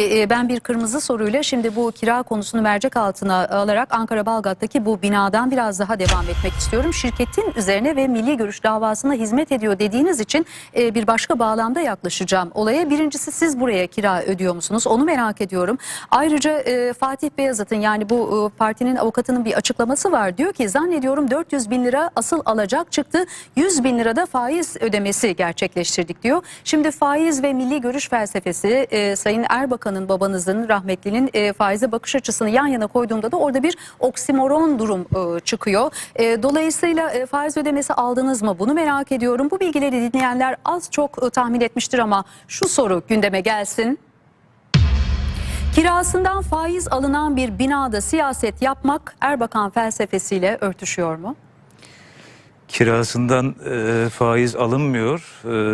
E, Ben bir kırmızı soruyla şimdi bu kira konusunu mercek altına alarak Ankara Balgat'taki bu binadan biraz daha devam etmek istiyorum. Şirketin üzerine ve milli görüş davasına hizmet ediyor dediğiniz için e, bir başka bağlamda yaklaşacağım olaya. Birincisi siz buraya kira ödüyor musunuz? Onu merak ediyorum. Ayrıca e, Fatih Beyazıt'ın yani bu e, partinin avukatının bir açıklaması var. Diyor ki zannediyorum 400 bin lira asıl alacak çıktı. 100 bin lirada faiz ödemesi gerçekleştirdik diyor. Şimdi faiz ve milli görüş felsefesi e, Sayın Erbakan'ın babanızın rahmetlinin e, faize bakış açısını yan yana koyduğumda da orada bir oksimoron durum e, çıkıyor. E, dolayısıyla e, faiz ödemesi aldınız mı? Bunu merak ediyorum. Bu bilgileri dinleyenler az çok e, tahmin etmiştir ama şu soru gündeme gelsin. Kirasından faiz alınan bir binada siyaset yapmak Erbakan felsefesiyle örtüşüyor mu? Kirasından e, faiz alınmıyor.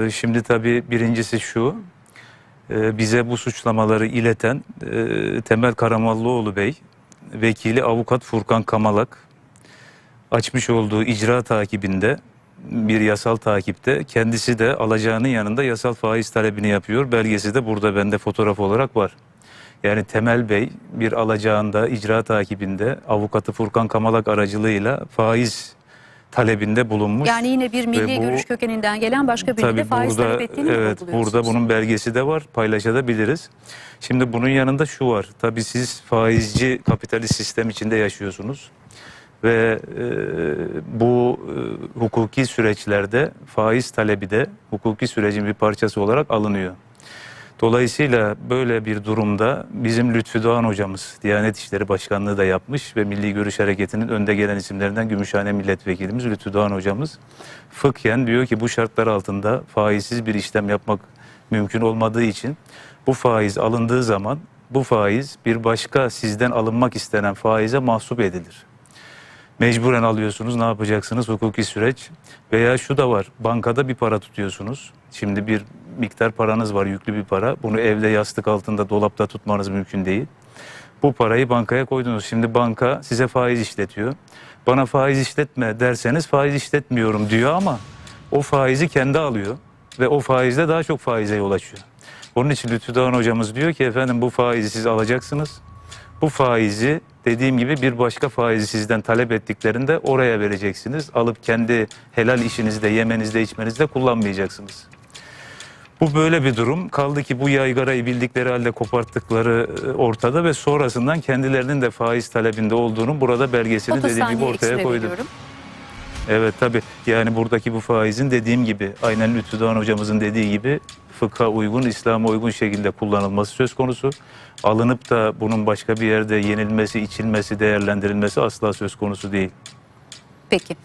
E, şimdi tabii birincisi şu, bize bu suçlamaları ileten e, Temel Karamallıoğlu Bey, vekili avukat Furkan Kamalak, açmış olduğu icra takibinde bir yasal takipte kendisi de alacağının yanında yasal faiz talebini yapıyor. Belgesi de burada bende fotoğraf olarak var. Yani Temel Bey bir alacağında icra takibinde avukatı Furkan Kamalak aracılığıyla faiz talebinde bulunmuş. Yani yine bir milli bu- görüş kökeninden gelen başka birine de faiz burada talep ettiğini evet burada bunun belgesi de var paylaşabiliriz. Şimdi bunun yanında şu var. Tabii siz faizci kapitalist sistem içinde yaşıyorsunuz ve e, bu e, hukuki süreçlerde faiz talebi de hukuki sürecin bir parçası olarak alınıyor. Dolayısıyla böyle bir durumda bizim Lütfü Doğan hocamız Diyanet İşleri Başkanlığı da yapmış ve Milli Görüş Hareketi'nin önde gelen isimlerinden Gümüşhane Milletvekilimiz Lütfü Doğan hocamız fıkhen diyor ki bu şartlar altında faizsiz bir işlem yapmak mümkün olmadığı için bu faiz alındığı zaman bu faiz bir başka sizden alınmak istenen faize mahsup edilir. Mecburen alıyorsunuz ne yapacaksınız hukuki süreç veya şu da var bankada bir para tutuyorsunuz. Şimdi bir miktar paranız var yüklü bir para bunu evde yastık altında dolapta tutmanız mümkün değil. Bu parayı bankaya koydunuz şimdi banka size faiz işletiyor. Bana faiz işletme derseniz faiz işletmiyorum diyor ama o faizi kendi alıyor ve o faizle daha çok faize yol açıyor. Onun için Lütfü Dağın hocamız diyor ki efendim bu faizi siz alacaksınız. Bu faizi dediğim gibi bir başka faizi sizden talep ettiklerinde oraya vereceksiniz. Alıp kendi helal işinizde, yemenizde, içmenizde kullanmayacaksınız. Bu böyle bir durum. Kaldı ki bu yaygarayı bildikleri halde koparttıkları e, ortada ve sonrasından kendilerinin de faiz talebinde olduğunu burada belgesini 30 dediğim gibi ortaya ekstra koydu. veriyorum. Evet tabii yani buradaki bu faizin dediğim gibi aynen Lütfü Doğan hocamızın dediği gibi fıkha uygun, İslam'a uygun şekilde kullanılması söz konusu. Alınıp da bunun başka bir yerde yenilmesi, içilmesi, değerlendirilmesi asla söz konusu değil. Peki.